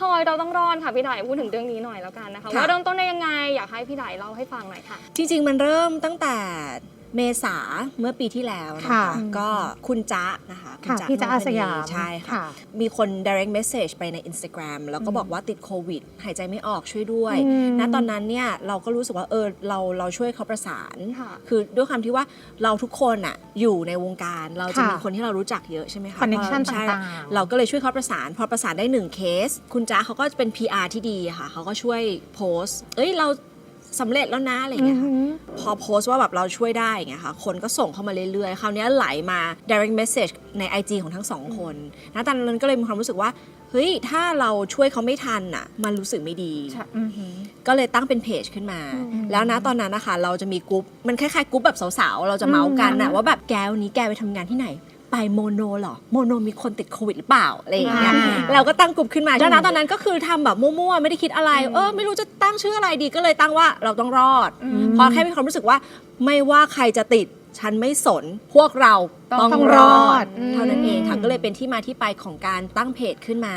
ทอยเราต้องรอดค่ะพี่ไดพูดถึงเรื่องนี้หน่อยแล้วกันนะคะค่ะว่าเริ่มต้นได้ยังไงอยากให้พี่ไดเล่าให้ฟังหน่อยค่ะ จริงๆ มันเริ่มตั้งแต่ เมษาเมื่อปีที่แล้วนะคะค่ะก็คุณจ๊ะนะคะณค่ะพี่จ๊ะอาสยาม ใช่ค่ะค่ะ มีคน direct message ไปใน Instagram แล้วก็บอกว่าติดโควิด หายใจไม่ออกช่วยด้วยอืมณตอนนั้นเนี่ยเราก็รู้สึกว่าเออเราเราช่วยเขาประสาน ค่ะ คือด้วยความที่ว่าเราทุกคนอะอยู่ในวงการเราจะค่ะมีคนที่เรารู้จักเยอะใช่ไหมคะ connection ใช่ต่างๆเราก็เลยช่วยเขาประสาน พอประสานได้หนึ่งเคส คุณจ๊ะเขาก็เป็น PR ที่ดีอะค่ะเขาก็ช่วยโพสต์ เอ้ยเรา สำเร็จแล้วนะอะไรอย่างเงี้ยค่ะพอโพสต์ว่าแบบเราช่วยได้อย่างเงี้ยค่ะคนก็ส่งเข้ามาเรื่อยๆ คราวเนี้ยไหลมา direct message ใน IG ของทั้งสองคนนะตอนนั้นก็เลยมีความรู้สึกว่าเฮ้ยถ้าเราช่วยเขาไม่ทันอะ มันรู้สึกไม่ดีอือหือก็เลยตั้งเป็นเพจขึ้นมาอืมแล้วนะตอนนั้นนะคะ เราจะมีกรุ๊ปมันคล้ายๆกรุ๊ปแบบสาวๆ เราจะเมาส์กันนะอืมว่าแบบแกวันนี้แกไปทำงานที่ไหน ไปโมโนเหรอโมโนมีคนติดโควิดหรือเปล่าอะไรอย่างเงี้ยอ่า เราก็ตั้งกลุ่มขึ้นมาแล้วนะตอนนั้นก็คือทำแบบมั่วๆไม่ได้คิดอะไร เออไม่รู้จะตั้งชื่ออะไรดีก็เลยตั้งว่าเราต้องรอด เพราะแค่มีความรู้สึกว่าไม่ว่าใครจะติดฉันไม่สน พวกเราต้องต้องรรออดดเท่านั้นเองค่ะอืมก็เลยเป็นที่มาที่ไปของการตั้งเพจขึ้นมา